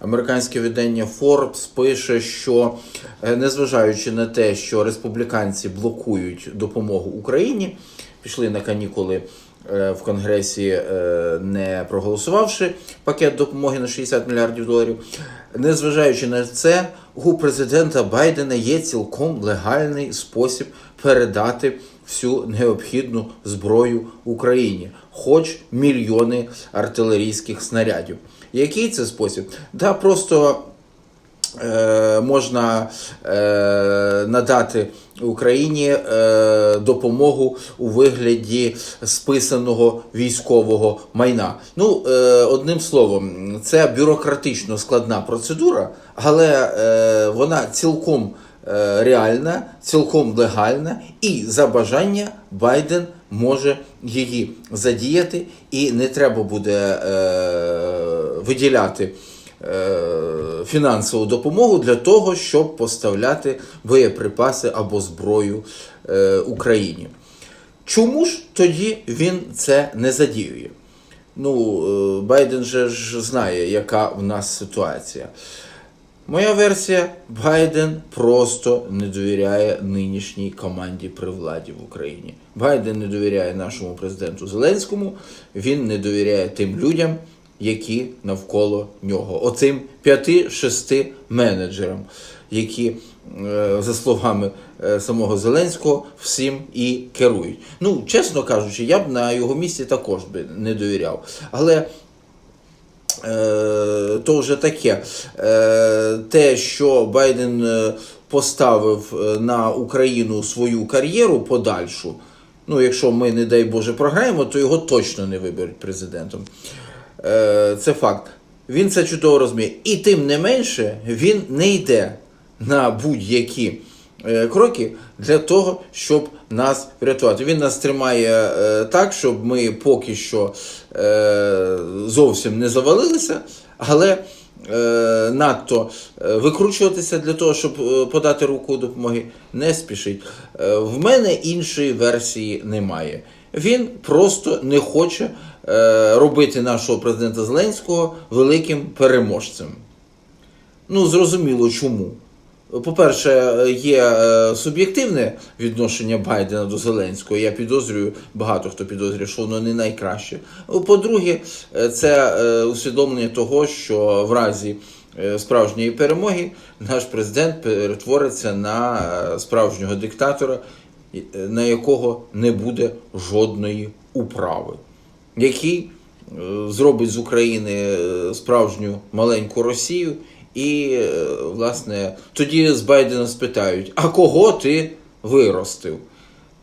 Американське видання Forbes пише, що е, незважаючи на те, що республіканці блокують допомогу Україні, пішли на канікули е, в Конгресі, е, не проголосувавши пакет допомоги на 60 мільярдів доларів. Незважаючи на це, у президента Байдена є цілком легальний спосіб передати всю необхідну зброю Україні, хоч мільйони артилерійських снарядів. Який це спосіб? Да, просто е, можна е, надати Україні е, допомогу у вигляді списаного військового майна. Ну, е, одним словом, це бюрократично складна процедура, але е, вона цілком е, реальна, цілком легальна, і за бажання Байден може її задіяти, і не треба буде е, виділяти е, фінансову допомогу для того, щоб поставляти боєприпаси або зброю е, Україні. Чому ж тоді він це не задіює? Ну, е, Байден же ж знає, яка в нас ситуація. Моя версія: Байден просто не довіряє нинішній команді при владі в Україні. Байден не довіряє нашому президенту Зеленському, він не довіряє тим людям, які навколо нього. Оцим п'яти-шести менеджерам, які, е, за словами е, самого Зеленського, всім і керують. Ну, чесно кажучи, я б на його місці також би не довіряв. Але то вже таке. Е, Те, що Байден е, поставив е, на Україну свою кар'єру подальшу. Ну, якщо ми, не дай Боже, програємо, то його точно не виберуть президентом. Е, Це факт. Він це чудово розуміє. І тим не менше, він не йде на будь-які е, кроки для того, щоб нас врятувати. Він нас тримає е, так, щоб ми поки що е, зовсім не завалилися, але е, надто е, викручуватися для того, щоб е, подати руку допомоги, не спішить. Е, в мене іншої версії немає. Він просто не хоче е, робити нашого президента Зеленського великим переможцем. Ну, зрозуміло чому. По-перше, є е, суб'єктивне відношення Байдена до Зеленського. Я підозрюю, багато хто підозрює, що воно не найкраще. По-друге, е, це е, усвідомлення того, що в разі справжньої перемоги наш президент перетвориться на справжнього диктатора, на якого не буде жодної управи, який зробить з України справжню маленьку Росію. І, е, власне, тоді з Байдена спитають: а кого ти виростив?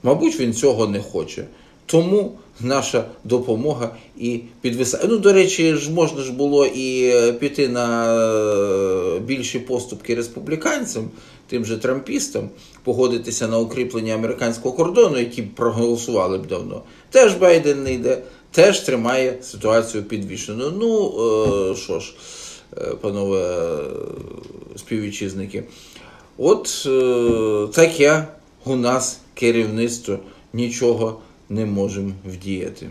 Мабуть, він цього не хоче. Тому наша допомога і підвисає. Ну, до речі, ж можна ж було і е, піти на е, більші поступки республіканцям, тим же трампістам, погодитися на укріплення американського кордону, які проголосували б давно. Теж Байден не йде, теж тримає ситуацію підвішеною. Ну, що ж, панове е, співвітчизники, от е, таке у нас керівництво нічого не можемо вдіяти.